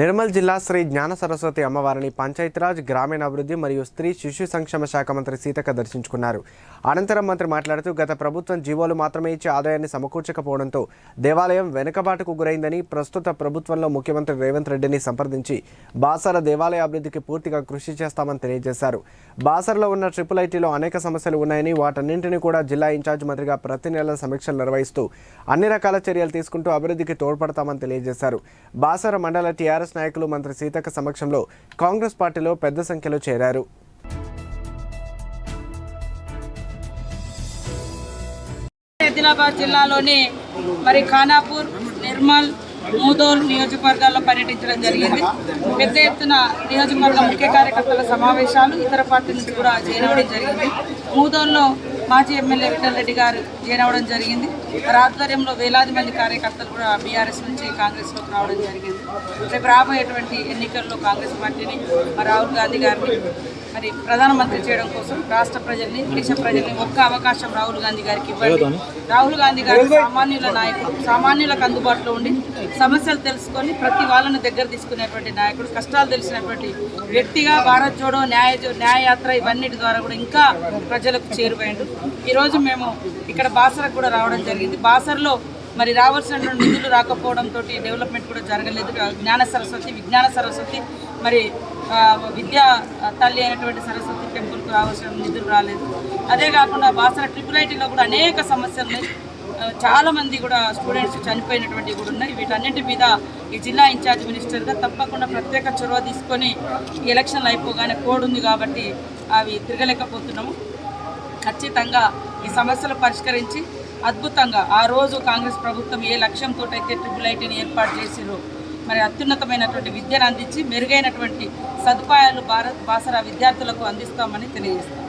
నిర్మల్ జిల్లా శ్రీ జ్ఞాన సరస్వతి అమ్మవారిని పంచాయతీరాజ్ గ్రామీణాభివృద్ధి మరియు స్త్రీ శిశు సంక్షేమ శాఖ మంత్రి సీతక్క దర్శించుకున్నారు. అనంతరం మంత్రి మాట్లాడుతూ గత ప్రభుత్వం జీవోలు మాత్రమే ఇచ్చి ఆదాయాన్ని సమకూర్చకపోవడంతో దేవాలయం వెనుకబాటుకు గురైందని ప్రస్తుత ప్రభుత్వంలో ముఖ్యమంత్రి రేవంత్ రెడ్డిని సంప్రదించి బాసర దేవాలయ అభివృద్ధికి పూర్తిగా కృషి చేస్తామని తెలియజేశారు. బాసరలో ఉన్న ట్రిపుల్ ఐటీలో అనేక సమస్యలు ఉన్నాయని వాటన్నింటినీ కూడా జిల్లా ఇన్ఛార్జ్ మంత్రిగా ప్రతి నెల సమీక్షలు నిర్వహిస్తూ అన్ని రకాల చర్యలు తీసుకుంటూ అభివృద్ధికి తోడ్పడతామని తెలియజేశారు. బాసర మండల టీఆర్ఎస్ నాయకులు మంత్రి సీతక్క సమక్షంలో కాంగ్రెస్ పార్టీలో పెద్ద సంఖ్యలో చేరారు. ఆదిలాబాద్ జిల్లాలోని మరి ఖానాపూర్ నిర్మల్ మూదోల్ నియోజకవర్గాల్లో పర్యటించడం జరిగింది. పెద్ద ఎత్తున నియోజకవర్గ ముఖ్య కార్యకర్తల సమావేశాలు ఇతర పార్టీ నుంచి కూడా చేరవడం జరిగింది. మూదోల్లో మాజీ ఎమ్మెల్యే విఠల్ రెడ్డి గారు చేరవడం జరిగింది. వారి ఆధ్వర్యంలో వేలాది మంది కార్యకర్తలు కూడా బీఆర్ఎస్ నుంచి కాంగ్రెస్లోకి రావడం జరిగింది. రేపు రాబోయేటువంటి ఎన్నికల్లో కాంగ్రెస్ పార్టీని రాహుల్ గాంధీ గారిని మరి ప్రధానమంత్రి చేయడం కోసం రాష్ట్ర ప్రజల్ని దేశ ప్రజల్ని ఒక్క అవకాశం రాహుల్ గాంధీ గారికి ఇవ్వండి. రాహుల్ గాంధీ గారు సామాన్యుల నాయకుడు సామాన్యులకు అందుబాటులో ఉండి సమస్యలు తెలుసుకొని ప్రతి వాళ్ళని దగ్గర తీసుకునేటువంటి నాయకుడు కష్టాలు తెలిసినటువంటి వ్యక్తిగా భారత్ జోడో న్యాయ న్యాయయాత్ర ఇవన్నిటి ద్వారా కూడా ఇంకా ప్రజలకు చేరువైండు. ఈరోజు మేము ఇక్కడ బాసరకు కూడా రావడం జరిగింది. బాసర్లో మరి రావాల్సినటువంటి నిధులు రాకపోవడంతో డెవలప్మెంట్ కూడా జరగలేదు. జ్ఞాన సరస్వతి విజ్ఞాన సరస్వతి మరి విద్యా తల్లి అయినటువంటి సరస్వతి టెంపుల్కు రావాల్సిన నిధులు రాలేదు. అదే కాకుండా బాసర ట్రిపుల్ ఐటీలో కూడా అనేక సమస్యలు ఉన్నాయి. చాలామంది కూడా స్టూడెంట్స్ చనిపోయినటువంటి కూడా ఉన్నాయి. వీటన్నిటి మీద ఈ జిల్లా ఇన్ఛార్జ్ మినిస్టర్గా తప్పకుండా ప్రత్యేక చొరవ తీసుకొని ఈ ఎలక్షన్లు అయిపోగానే కోడ్ ఉంది కాబట్టి అవి తిరగలేకపోతున్నాము. ఖచ్చితంగా ఈ సమస్యలు పరిష్కరించి అద్భుతంగా ఆ రోజు కాంగ్రెస్ ప్రభుత్వం ఏ లక్ష్యంతో అయితే ట్రిపుల్ ఐటీని ఏర్పాటు చేసిరో మరి అత్యున్నతమైనటువంటి విద్యను అందించి మెరుగైనటువంటి సదుపాయాలు భారత్ బాసరా విద్యార్థులకు అందిస్తామని తెలియజేస్తాం.